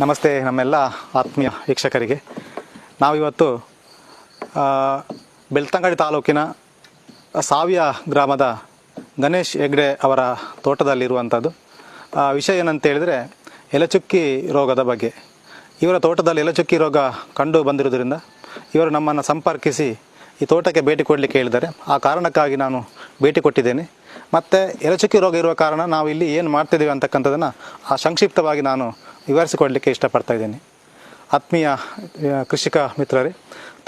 ನಮಸ್ತೆ ನಮ್ಮೆಲ್ಲ ಆತ್ಮೀಯ ವೀಕ್ಷಕರಿಗೆ. ನಾವಿವತ್ತು ಬೆಳ್ತಂಗಡಿ ತಾಲೂಕಿನ ಸಾವಿಯ ಗ್ರಾಮದ ಗಣೇಶ್ ಹೆಗ್ಡೆ ಅವರ ತೋಟದಲ್ಲಿರುವಂಥದ್ದು. ವಿಷಯ ಏನಂತ ಹೇಳಿದರೆ ಎಲೆಚುಕ್ಕಿ ರೋಗದ ಬಗ್ಗೆ. ಇವರ ತೋಟದಲ್ಲಿ ಎಲೆಚುಕ್ಕಿ ರೋಗ ಕಂಡು ಬಂದಿರುವುದರಿಂದ ಇವರು ನಮ್ಮನ್ನು ಸಂಪರ್ಕಿಸಿ ಈ ತೋಟಕ್ಕೆ ಭೇಟಿ ಕೊಡಲಿಕ್ಕೆ ಹೇಳಿದ್ದಾರೆ. ಆ ಕಾರಣಕ್ಕಾಗಿ ನಾನು ಭೇಟಿ ಕೊಟ್ಟಿದ್ದೇನೆ. ಮತ್ತು ಎಲೆಚುಕ್ಕಿ ರೋಗ ಇರುವ ಕಾರಣ ನಾವು ಇಲ್ಲಿ ಏನು ಮಾಡ್ತಿದ್ದೀವಿ ಆ ಸಂಕ್ಷಿಪ್ತವಾಗಿ ನಾನು ವಿವರಿಸಿಕೊಡಲಿಕ್ಕೆ ಇಷ್ಟಪಡ್ತಾ ಇದ್ದೀನಿ. ಆತ್ಮೀಯ ಕೃಷಿಕ ಮಿತ್ರರೇ,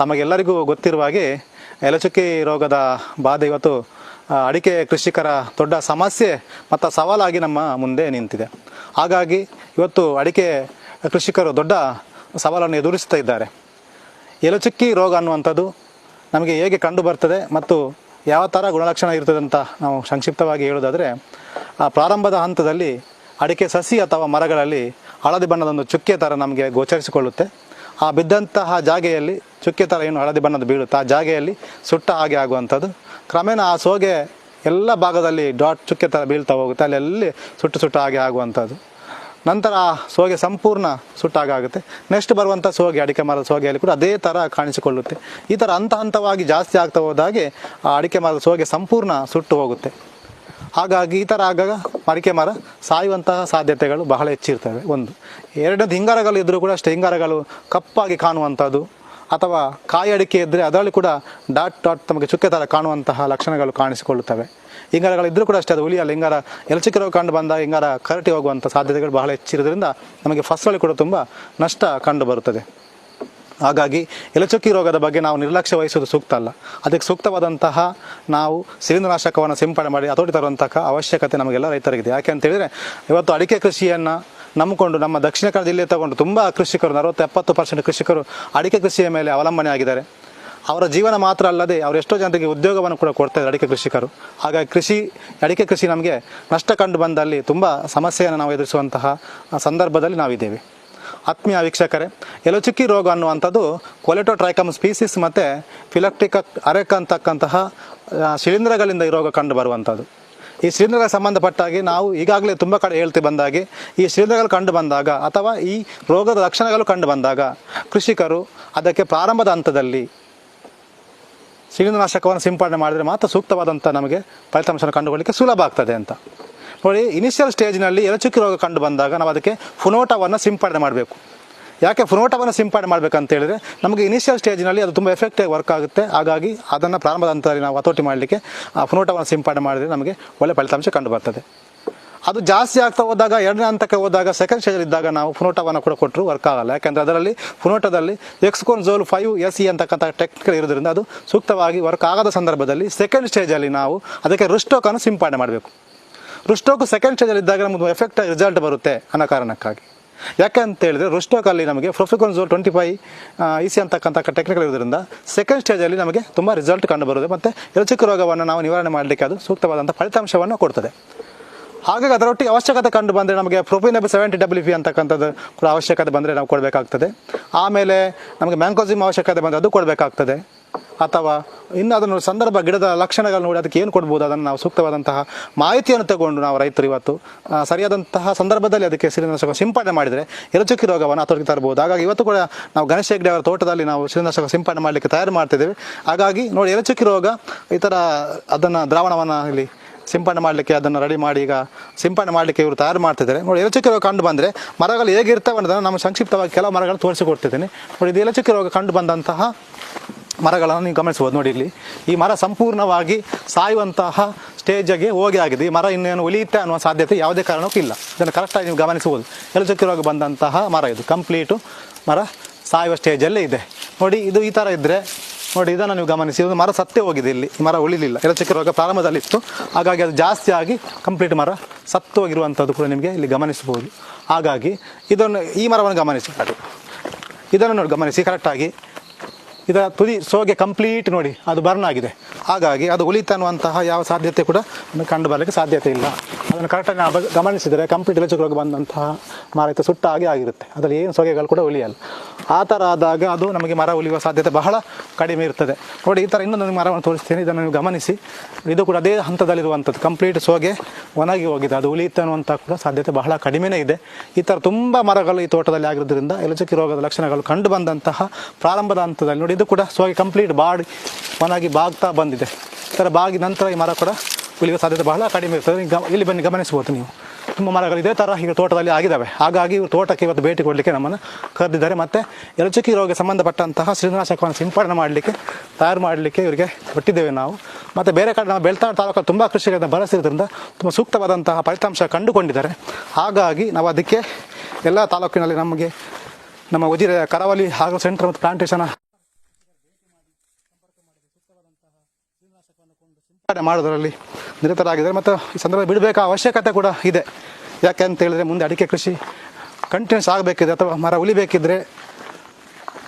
ತಮಗೆಲ್ಲರಿಗೂ ಗೊತ್ತಿರುವ ಹಾಗೆ ಎಲಚುಕ್ಕಿ ರೋಗದ ಬಾಧೆ ಇವತ್ತು ಅಡಿಕೆ ಕೃಷಿಕರ ದೊಡ್ಡ ಸಮಸ್ಯೆ ಮತ್ತು ಸವಾಲಾಗಿ ನಮ್ಮ ಮುಂದೆ ನಿಂತಿದೆ. ಹಾಗಾಗಿ ಇವತ್ತು ಅಡಿಕೆ ಕೃಷಿಕರು ದೊಡ್ಡ ಸವಾಲನ್ನು ಎದುರಿಸ್ತಾ ಇದ್ದಾರೆ. ಎಲಚುಕ್ಕಿ ರೋಗ ಅನ್ನುವಂಥದ್ದು ನಮಗೆ ಹೇಗೆ ಕಂಡು ಬರ್ತದೆ ಮತ್ತು ಯಾವ ಥರ ಗುಣಲಕ್ಷಣ ಇರ್ತದೆ ಅಂತ ನಾವು ಸಂಕ್ಷಿಪ್ತವಾಗಿ ಹೇಳೋದಾದರೆ ಆ ಪ್ರಾರಂಭದ ಹಂತದಲ್ಲಿ ಅಡಿಕೆ ಸಸಿ ಅಥವಾ ಮರಗಳಲ್ಲಿ ಹಳದಿ ಬಣ್ಣದ ಒಂದು ಚುಕ್ಕೆ ಥರ ನಮಗೆ ಗೋಚರಿಸಿಕೊಳ್ಳುತ್ತೆ. ಆ ಬಿದ್ದಂತಹ ಜಾಗೆಯಲ್ಲಿ ಚುಕ್ಕೆ ಥರ ಏನು ಹಳದಿ ಬಣ್ಣದ ಬೀಳುತ್ತೆ. ಆ ಜಾಗೆಯಲ್ಲಿ ಸುಟ್ಟ ಹಾಗೆ ಆಗುವಂಥದ್ದು. ಕ್ರಮೇಣ ಆ ಸೋಗೆ ಎಲ್ಲ ಭಾಗದಲ್ಲಿ ಡಾಟ್ ಚುಕ್ಕೆ ಥರ ಬೀಳ್ತಾ ಹೋಗುತ್ತೆ. ಅಲ್ಲೆಲ್ಲಿ ಸುಟ್ಟು ಸುಟ್ಟ ಹಾಗೆ ಆಗುವಂಥದ್ದು. ನಂತರ ಆ ಸೋಗೆ ಸಂಪೂರ್ಣ ಸುಟ್ಟಾಗುತ್ತೆ ನೆಕ್ಸ್ಟ್ ಬರುವಂಥ ಸೋಗೆ, ಅಡಿಕೆ ಮರದ ಸೋಗೆಯಲ್ಲಿ ಕೂಡ ಅದೇ ಥರ ಕಾಣಿಸಿಕೊಳ್ಳುತ್ತೆ. ಈ ಥರ ಹಂತ ಹಂತವಾಗಿ ಜಾಸ್ತಿ ಆಗ್ತಾ ಹೋದಾಗೆ ಆ ಅಡಿಕೆ ಮರದ ಸೋಗೆ ಸಂಪೂರ್ಣ ಸುಟ್ಟು ಹೋಗುತ್ತೆ. ಹಾಗಾಗಿ ಈ ಥರ ಆಗಾಗ ಅಡಿಕೆ ಮರ ಸಾಯುವಂತಹ ಸಾಧ್ಯತೆಗಳು ಬಹಳ ಹೆಚ್ಚಿರ್ತವೆ. ಒಂದು. ಎರಡನೇದು ಹಿಂಗಾರಗಳು ಇದ್ದರೂ ಕೂಡ ಅಷ್ಟೇ. ಹಿಂಗಾರಗಳು ಕಪ್ಪಾಗಿ ಕಾಣುವಂಥದ್ದು ಅಥವಾ ಕಾಯಿ ಅಡಿಕೆ ಇದ್ದರೆ ಅದರಲ್ಲಿ ಕೂಡ ಡಾಟ್ ಡಾಟ್ ತಮಗೆ ಚುಕ್ಕೆ ಥರ ಕಾಣುವಂತಹ ಲಕ್ಷಣಗಳು ಕಾಣಿಸಿಕೊಳ್ಳುತ್ತವೆ. ಹಿಂಗಾರಗಳಿದ್ದರೂ ಕೂಡ ಅಷ್ಟೇ, ಅದು ಹುಲಿಯಲ್ಲಿ ಹಿಂಗಾರ ಎಲಚಿಕೆ ರೋಗ ಕಂಡು ಬಂದಾಗ ಹಿಂಗಾರ ಕರಟಿ ಹೋಗುವಂಥ ಸಾಧ್ಯತೆಗಳು ಬಹಳ ಹೆಚ್ಚಿರೋದ್ರಿಂದ ನಮಗೆ ಫಸಲು ಕೂಡ ತುಂಬ ನಷ್ಟ ಕಂಡು ಬರುತ್ತದೆ. ಹಾಗಾಗಿ ಎಲಚುಕ್ಕಿ ರೋಗದ ಬಗ್ಗೆ ನಾವು ನಿರ್ಲಕ್ಷ್ಯ ವಹಿಸುವುದು ಸೂಕ್ತ ಅಲ್ಲ. ಅದಕ್ಕೆ ಸೂಕ್ತವಾದಂತಹ ನಾವು ಶಿಲೀಂಧ್ರನಾಶಕವನ್ನು ಸಿಂಪಡಣೆ ಮಾಡಿ, ಹತೋಟಿ ತರುವಂತಹ ಅವಶ್ಯಕತೆ ನಮಗೆಲ್ಲ ರೈತರಿಗಿದೆ. ಯಾಕೆ ಅಂತ ಹೇಳಿದರೆ ಇವತ್ತು ಅಡಿಕೆ ಕೃಷಿಯನ್ನು ನಂಬಿಕೊಂಡು ನಮ್ಮ ದಕ್ಷಿಣ ಕನ್ನಡ ಜಿಲ್ಲೆ ತಗೊಂಡು ತುಂಬ ಕೃಷಿಕರು ನಲವತ್ತು ಎಪ್ಪತ್ತು ಪರ್ಸೆಂಟ್ ಕೃಷಿಕರು ಅಡಿಕೆ ಕೃಷಿಯ ಮೇಲೆ ಅವಲಂಬನೆ ಆಗಿದ್ದಾರೆ. ಅವರ ಜೀವನ ಮಾತ್ರ ಅಲ್ಲದೆ ಅವರು ಎಷ್ಟೋ ಜನರಿಗೆ ಉದ್ಯೋಗವನ್ನು ಕೂಡ ಕೊಡ್ತಾರೆ ಅಡಿಕೆ ಕೃಷಿಕರು. ಹಾಗಾಗಿ ಕೃಷಿ, ಅಡಿಕೆ ಕೃಷಿ ನಮಗೆ ನಷ್ಟ ಕಂಡು ಬಂದಲ್ಲಿ ತುಂಬ ಸಮಸ್ಯೆಯನ್ನು ನಾವು ಎದುರಿಸುವಂತಹ ಸಂದರ್ಭದಲ್ಲಿ ನಾವಿದ್ದೇವೆ. ಆತ್ಮೀಯ ವೀಕ್ಷಕರೇ, ಎಲುಚುಕ್ಕಿ ರೋಗ ಅನ್ನುವಂಥದ್ದು ಕೊಲೆಟೋಟ್ರೈಕಮ್ ಸ್ಪೀಸಿಸ್ ಮತ್ತು ಫಿಲಕ್ಟಿಕ ಅರೆಕ್ ಅಂತಕ್ಕಂತಹ ಶಿಲೀಂಧ್ರಗಳಿಂದ ಈ ರೋಗ ಕಂಡು ಬರುವಂಥದ್ದು. ಈ ಶ್ರೀನಗರ ಸಂಬಂಧಪಟ್ಟಾಗಿ ನಾವು ಈಗಾಗಲೇ ತುಂಬ ಕಡೆ ಹೇಳ್ತಿ ಬಂದಾಗೆ, ಈ ಶಿಲೀಂಧ್ರಗಳು ಕಂಡು ಬಂದಾಗ ಅಥವಾ ಈ ರೋಗದ ಲಕ್ಷಣಗಳು ಕಂಡು ಬಂದಾಗ ಕೃಷಿಕರು ಅದಕ್ಕೆ ಪ್ರಾರಂಭದ ಹಂತದಲ್ಲಿ ಶಿಲೀಂದ್ರನಾಶಕವನ್ನು ಸಿಂಪಡಣೆ ಮಾಡಿದರೆ ಮಾತ್ರ ಸೂಕ್ತವಾದಂಥ ನಮಗೆ ಫಲಿತಾಂಶವನ್ನು ಕಂಡುಕೊಳ್ಳಿಕ್ಕೆ ಸುಲಭ ಆಗ್ತದೆ ಅಂತ. ನೋಡಿ ಇನಿಷಿಯಲ್ ಸ್ಟೇಜ್ನಲ್ಲಿ ಎಲಚುಕ್ಕಿ ರೋಗ ಕಂಡು ಬಂದಾಗ ನಾವು ಅದಕ್ಕೆ ಫುನೋಟವನ್ನು ಸಿಂಪಡಣೆ ಮಾಡಬೇಕು. ಯಾಕೆ ಫ್ರೋಟವನ್ನು ಸಿಂಪಡಣೆ ಮಾಡಬೇಕಂತ ಹೇಳಿದ್ರೆ, ನಮಗೆ ಇನಿಷಿಯಲ್ ಸ್ಟೇಜ್ನಲ್ಲಿ ಅದು ತುಂಬ ಎಫೆಕ್ಟಾಗಿ ವರ್ಕ್ ಆಗುತ್ತೆ. ಹಾಗಾಗಿ ಅದನ್ನು ಪ್ರಾರಂಭದ ಹಂತದಲ್ಲಿ ನಾವು ಹತೋಟಿ ಮಾಡಲಿಕ್ಕೆ, ಆ ಫ್ರೋಟವನ್ನು ಸಿಂಪಡಣೆ ಮಾಡಿದರೆ ನಮಗೆ ಒಳ್ಳೆ ಫಲಿತಾಂಶ ಕಂಡು ಬರ್ತದೆ. ಅದು ಜಾಸ್ತಿ ಆಗ್ತಾ ಹೋದಾಗ, ಎರಡನೇ ಹಂತಕ್ಕೆ ಹೋದಾಗ ಸೆಕೆಂಡ್ ಸ್ಟೇಜಲ್ಲಿ ಇದ್ದಾಗ ನಾವು ಫುನೋಟವನ್ನು ಕೂಡ ಕೊಟ್ಟರು ವರ್ಕ್ ಆಗಲ್ಲ. ಯಾಕೆಂದರೆ ಅದರಲ್ಲಿ ಫುನೋಟದಲ್ಲಿ ಎಕ್ಸ್ಕೋನ್ ಝೋಲ್ ಫೈವ್ ಎಸ್ ಇ ಅಂತಕ್ಕಂಥ ಟೆಕ್ನಿಕಲ್ ಇರೋದ್ರಿಂದ ಅದು ಸೂಕ್ತವಾಗಿ ವರ್ಕ್ ಆಗದ ಸಂದರ್ಭದಲ್ಲಿ ಸೆಕೆಂಡ್ ಸ್ಟೇಜಲ್ಲಿ ನಾವು ಅದಕ್ಕೆ ರುಸ್ಟೋಕನ್ನು ಸಿಂಪಡಣೆ ಮಾಡಬೇಕು. ರುಸ್ಟೋಕ್ ಸೆಕೆಂಡ್ ಸ್ಟೇಜಲ್ಲಿ ಇದ್ದಾಗ ನಮ್ಮದು ಎಫೆಕ್ಟ್ ರಿಸಲ್ಟ್ ಬರುತ್ತೆ ಅನ್ನೋ ಕಾರಣಕ್ಕಾಗಿ. ಯಾಕೆ ಅಂತ ಹೇಳಿದ್ರೆ ರುಸ್ಟೋಕಲ್ಲಿ ನಮಗೆ ಪ್ರೊಫಿಕೋನ್ಸೋಲ್ ಟ್ವೆಂಟಿ ಫೈವ್ ಸಿ ಅಂತಕ್ಕಂಥ ಟೆಕ್ನಿಕಲ್ ಇರೋದ್ರಿಂದ ಸೆಕೆಂಡ್ ಸ್ಟೇಜಲ್ಲಿ ನಮಗೆ ತುಂಬ ರಿಸಲ್ಟ್ ಕಂಡು ಬರುತ್ತೆ ಮತ್ತು ಎಲಚಿಕ್ಕ ರೋಗವನ್ನು ನಾವು ನಿವಾರಣೆ ಮಾಡಲಿಕ್ಕೆ ಅದು ಸೂಕ್ತವಾದಂಥ ಫಲಿತಾಂಶವನ್ನು ಕೊಡ್ತದೆ. ಹಾಗಾಗಿ ಅದರೊಟ್ಟಿಗೆ ಅವಶ್ಯಕತೆ ಕಂಡು ಬಂದರೆ ನಮಗೆ ಪ್ರೊಪಿನಬ್ ಸೆವೆಂಟಿ ಡಬ್ಲ್ಯೂ ಪಿ ಅಂತಕ್ಕಂಥದ್ದು ಕೂಡ ಅವಶ್ಯಕತೆ ಬಂದರೆ ನಾವು ಕೊಡಬೇಕಾಗ್ತದೆ. ಆಮೇಲೆ ನಮಗೆ ಮ್ಯಾಂಕೋಸಿಮ್ ಅವಶ್ಯಕತೆ ಬಂದರೆ ಅದು ಕೊಡಬೇಕಾಗ್ತದೆ. ಅಥವಾ ಇನ್ನು ಅದನ್ನು ಸಂದರ್ಭ ಗಿಡದ ಲಕ್ಷಣಗಳು ನೋಡಿ ಅದಕ್ಕೆ ಏನು ಕೊಡ್ಬೋದು? ಅದನ್ನು ನಾವು ಸೂಕ್ತವಾದಂತಹ ಮಾಹಿತಿಯನ್ನು ತಗೊಂಡು ನಾವು ರೈತರು ಇವತ್ತು ಸರಿಯಾದಂತಹ ಸಂದರ್ಭದಲ್ಲಿ ಅದಕ್ಕೆ ಶಿಲೀಂಧ್ರನಾಶಕ ಸಿಂಪಡಣೆ ಮಾಡಿದರೆ ಎರಚುಕ್ಕಿ ರೋಗವನ್ನು ಹತೋಟಿಗೆ ತರಬಹುದು. ಹಾಗಾಗಿ ಇವತ್ತು ಕೂಡ ನಾವು ಗಣೇಶ ಹೆಗ್ಡೆ ಅವರ ತೋಟದಲ್ಲಿ ನಾವು ಶಿಲೀಂಧ್ರನಾಶಕ ಸಿಂಪಡಣೆ ಮಾಡಲಿಕ್ಕೆ ತಯಾರು ಮಾಡ್ತಿದ್ದೇವೆ. ಹಾಗಾಗಿ ನೋಡಿ ಎರಚುಕ್ಕಿ ರೋಗ ಈ ಥರ ಅದನ್ನು ದ್ರಾವಣವನ್ನು ಇಲ್ಲಿ ಸಿಂಪಡಣೆ ಮಾಡಲಿಕ್ಕೆ ಅದನ್ನು ರೆಡಿ ಮಾಡಿ ಈಗ ಸಿಂಪಡಣೆ ಮಾಡಲಿಕ್ಕೆ ಇವರು ತಯಾರು ಮಾಡ್ತಿದ್ದಾರೆ. ನೋಡಿ ಎಲಚಕ್ಕಿ ರೋಗ ಕಂಡು ಬಂದರೆ ಮರಗಳು ಹೇಗಿರ್ತವೆ ಅನ್ನೋದನ್ನು ನಮ್ಮ ಸಂಕ್ಷಿಪ್ತವಾಗಿ ಕೆಲವು ಮರಗಳನ್ನು ತೋರಿಸಿಕೊಡ್ತಿದ್ದೀನಿ. ನೋಡಿ ಇದು ಎಲಚಕ್ಕಿ ರೋಗ ಕಂಡು ಬಂದಂತಹ ಮರಗಳನ್ನು ನೀವು ಗಮನಿಸ್ಬೋದು ನೋಡಿ ಇಲ್ಲಿ. ಈ ಮರ ಸಂಪೂರ್ಣವಾಗಿ ಸಾಯುವಂತಹ ಸ್ಟೇಜಿಗೆ ಹೋಗಿ ಆಗಿದೆ. ಈ ಮರ ಇನ್ನೇನು ಉಳಿಯುತ್ತೆ ಅನ್ನುವ ಸಾಧ್ಯತೆ ಯಾವುದೇ ಕಾರಣಕ್ಕೂ ಇಲ್ಲ. ಇದನ್ನು ಕರೆಕ್ಟಾಗಿ ನೀವು ಗಮನಿಸಬಹುದು. ಎಲಚುಕ್ಕಿ ಬಂದಂತಹ ಮರ ಇದು. ಕಂಪ್ಲೀಟು ಮರ ಸಾಯುವ ಸ್ಟೇಜಲ್ಲೇ ಇದೆ. ನೋಡಿ, ಇದು ಈ ಥರ ಇದ್ದರೆ ನೋಡಿ, ಇದನ್ನು ನೀವು ಗಮನಿಸಿ. ಒಂದು ಮರ ಸತ್ತೇ ಹೋಗಿದೆ ಇಲ್ಲಿ. ಮರ ಉಳಿಲಿಲ್ಲ. ಎಲಚಕ್ಕಿ ರೋಗ ಪ್ರಾರಂಭದಲ್ಲಿತ್ತು. ಹಾಗಾಗಿ ಅದು ಜಾಸ್ತಿ ಆಗಿ ಕಂಪ್ಲೀಟ್ ಮರ ಸತ್ತು ಹೋಗಿರುವಂಥದ್ದು ಕೂಡ ನಿಮಗೆ ಇಲ್ಲಿ ಗಮನಿಸಬಹುದು. ಹಾಗಾಗಿ ಇದನ್ನು ಈ ಮರವನ್ನು ಗಮನಿಸಿ. ಇದನ್ನು ನೋಡಿ ಗಮನಿಸಿ. ಕರೆಕ್ಟಾಗಿ ಇದರ ತುದಿ ಸೋಗೆ ಕಂಪ್ಲೀಟ್ ನೋಡಿ, ಅದು ಬರ್ನ್ ಆಗಿದೆ. ಹಾಗಾಗಿ ಅದು ಉಳಿತನ್ನುವಂತಹ ಯಾವ ಸಾಧ್ಯತೆ ಕೂಡ ಕಂಡು ಬರಲಿಕ್ಕೆ ಸಾಧ್ಯತೆ ಇಲ್ಲ. ಅದನ್ನು ಕರೆಕ್ಟಾಗಿ ನಾವು ಗಮನಿಸಿದರೆ ಕಂಪ್ಲೀಟ್ ಎಲೆಚುಕ್ ರೋಗ ಬಂದಂತಹ ಮರ ಇತ್ತು, ಸುಟ್ಟ ಹಾಗೆ ಆಗಿರುತ್ತೆ. ಅದರಲ್ಲಿ ಏನು ಸೊಗೆಗಳು ಕೂಡ ಉಳಿಯಲ್ಲ. ಆ ಥರ ಆದಾಗ ಅದು ನಮಗೆ ಮರ ಉಳಿಯುವ ಸಾಧ್ಯತೆ ಬಹಳ ಕಡಿಮೆ ಇರ್ತದೆ. ನೋಡಿ, ಈ ಥರ ಇನ್ನೊಂದು ಮರವನ್ನು ತೋರಿಸ್ತೀನಿ, ಇದನ್ನು ನೀವು ಗಮನಿಸಿ. ಇದು ಕೂಡ ಅದೇ ಹಂತದಲ್ಲಿರುವಂಥದ್ದು. ಕಂಪ್ಲೀಟ್ ಸೋಗೆ ಒಣಗಿ ಹೋಗಿದೆ. ಅದು ಉಳಿಯುತ್ತೆ ಅನ್ನುವಂಥ ಕೂಡ ಸಾಧ್ಯತೆ ಬಹಳ ಕಡಿಮೆನೇ ಇದೆ. ಈ ಥರ ತುಂಬ ಮರಗಳು ಈ ತೋಟದಲ್ಲಿ ಆಗಿರೋದ್ರಿಂದ ಎಲಚಕ್ಕಿ ರೋಗದ ಲಕ್ಷಣಗಳು ಕಂಡು ಬಂದಂತಹ ಪ್ರಾರಂಭದ ಹಂತದಲ್ಲಿ ನೋಡಿ, ಇದು ಕೂಡ ಸೋಗೆ ಕಂಪ್ಲೀಟ್ ಬಾಡಿ ಒಣಗಿ ಬಾಗ್ತಾ ಬಂದಿದೆ. ಈ ಥರ ಬಾಗಿ ನಂತರ ಈ ಮರ ಕೂಡ ಉಳಿಯುವ ಸಾಧ್ಯತೆ ಬಹಳ ಕಡಿಮೆ ಇರ್ತದೆ. ಇಲ್ಲಿ ಬನ್ನಿ ಗಮನಿಸ್ಬೋದು ನೀವು. ತುಂಬ ಮರಗಳು ಇದೇ ಥರ ಈಗ ತೋಟದಲ್ಲಿ ಆಗಿದ್ದಾವೆ. ಹಾಗಾಗಿ ಇವರು ತೋಟಕ್ಕೆ ಇವತ್ತು ಭೇಟಿ ಕೊಡಲಿಕ್ಕೆ ನಮ್ಮನ್ನು ಕರೆದಿದ್ದಾರೆ. ಮತ್ತು ಎರಚುಕಿ ರೋಗಕ್ಕೆ ಸಂಬಂಧಪಟ್ಟಂತಹ ಸಿರಿನಾಶಕವನ್ನು ಸಿಂಪಡಣೆ ಮಾಡಲಿಕ್ಕೆ, ತಯಾರು ಮಾಡಲಿಕ್ಕೆ ಇವರಿಗೆ ಕೊಟ್ಟಿದ್ದೇವೆ ನಾವು. ಮತ್ತು ಬೇರೆ ಕಡೆ ನಾವು ಬೆಳ್ತಾಳ ತಾಲೂಕಲ್ಲಿ ತುಂಬ ಕೃಷಿಗಳನ್ನು ಬಳಸಿರೋದ್ರಿಂದ ತುಂಬ ಸೂಕ್ತವಾದಂತಹ ಫಲಿತಾಂಶ ಕಂಡುಕೊಂಡಿದ್ದಾರೆ. ಹಾಗಾಗಿ ನಾವು ಅದಕ್ಕೆ ಎಲ್ಲ ತಾಲೂಕಿನಲ್ಲಿ ನಮಗೆ, ನಮ್ಮ ಉಜಿರ, ಕರಾವಳಿ ಹಾಗೂ ಸೆಂಟರ್ ಮತ್ತು ಪ್ಲಾಂಟೇಶನ್ ಸಿಂಪಡಣೆ ಮಾಡೋದರಲ್ಲಿ ನಿರತರಾಗಿದ್ದಾರೆ ಮತ್ತು ಈ ಸಂದರ್ಭ ಬಿಡಬೇಕಾದ ಅವಶ್ಯಕತೆ ಕೂಡ ಇದೆ. ಯಾಕೆ ಅಂತ ಹೇಳಿದ್ರೆ ಮುಂದೆ ಅಡಿಕೆ ಕೃಷಿ ಕಂಟಿನ್ಯೂಸ್ ಆಗಬೇಕಿದ್ರೆ ಅಥವಾ ಮರ ಉಳಿಬೇಕಿದ್ರೆ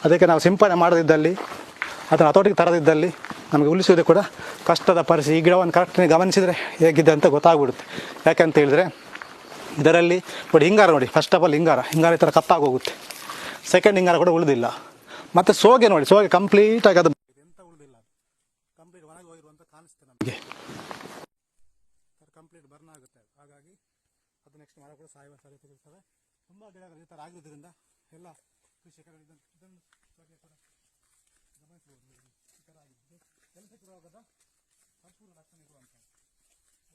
ಅದಕ್ಕೆ ನಾವು ಸಿಂಪಡಣೆ ಮಾಡದಿದ್ದಲ್ಲಿ ಅದನ್ನು ಹತೋಟಿಗೆ ತರದಿದ್ದಲ್ಲಿ ನಮಗೆ ಉಳಿಸುವುದು ಕೂಡ ಕಷ್ಟದ ಪರಿಸ್ಥಿತಿ. ಈ ಗಿಡವನ್ನು ಕರೆಕ್ಟಾಗಿ ಗಮನಿಸಿದರೆ ಹೇಗಿದೆ ಅಂತ ಗೊತ್ತಾಗ್ಬಿಡುತ್ತೆ. ಯಾಕೆ ಅಂತ ಹೇಳಿದ್ರೆ ಇದರಲ್ಲಿ ನೋಡಿ ಹಿಂಗಾರ ನೋಡಿ. ಫಸ್ಟ್ ಆಫ್ ಆಲ್ ಹಿಂಗಾರ. ಹಿಂಗಾರ ಈ ಥರ ಕಪ್ಪಾಗೋಗುತ್ತೆ ಸೆಕೆಂಡ್ ಹಿಂಗಾರ ಕೂಡ ಉಳಿದಿಲ್ಲ. ಮತ್ತು ಸೋಗೆ ನೋಡಿ. ಸೋಗೆ ಕಂಪ್ಲೀಟಾಗಿ ಅದು ಎಂತ ಉಳಿದಿಲ್ಲ ಕಂಪ್ಲೀಟ್ ಒಣಗಿ ಹೋಗಿರುವಂತ ಕಾಣಿಸ್ತದೆ ನಮಗೆ ಕಂಪ್ಲೀಟ್ ಬರ್ನ್ ಆಗುತ್ತೆ ಹಾಗಾಗಿ ಅದು ನೆಕ್ಸ್ಟ್ ಮರ ಕೂಡ ಸಾಯುವ ಸಾಧ್ಯತೆ ಇರ್ತವೆ ತುಂಬ ಗಿಡಗಳು ಈ ಥರ ಆಗಿರೋದ್ರಿಂದ ಎಲ್ಲ ಕೃಷಿಕರು ಇದನ್ನು ಇದನ್ನು ಬಗ್ಗೆ ಕೂಡ ಗಮನಿಸಬಹುದು. ಈ ಥರ ಆಗಿದೆ ಎಲ್ಸಿಕ್ ರೋಗದ ಸಂಪೂರ್ಣ ಲಕ್ಷಣ ಇರುವಂಥದ್ದು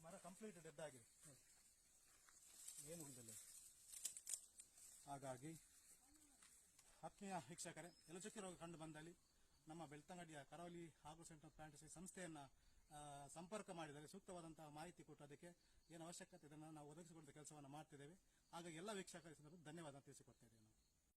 ಮರ ಕಂಪ್ಲೀಟ್ ಡೆಡ್ ಆಗಿದೆ. ಏನು ಉಳಿದಿಲ್ಲ ಹಾಗಾಗಿ ಆತ್ಮೀಯ ವೀಕ್ಷಕರೇ ಎಲಚುಕ್ಕಿ ರೋಗ ಕಂಡು ಬಂದಲ್ಲಿ ನಮ್ಮ ಬೆಳ್ತಂಗಡಿಯ ಕರಾವಳಿ ಹಾಗೂ ಸೆಂಟರ್ ಪ್ಲಾಂಟೇಶನ್ ಸಂಸ್ಥೆಯನ್ನು ಸಂಪರ್ಕ ಮಾಡಿದರೆ ಸೂಕ್ತವಾದಂತಹ ಮಾಹಿತಿ ಕೊಟ್ಟು ಅದಕ್ಕೆ ಏನು ಅವಶ್ಯಕತೆ ಇದನ್ನು ನಾವು ಒದಗಿಸಿಕೊಡುವ ಕೆಲಸವನ್ನು ಮಾಡ್ತಿದ್ದೇವೆ. ಹಾಗಾಗಿ ಎಲ್ಲ ವೀಕ್ಷಕರಿಗೆ ಧನ್ಯವಾದ ತಿಳಿಸಿಕೊಡ್ತಾ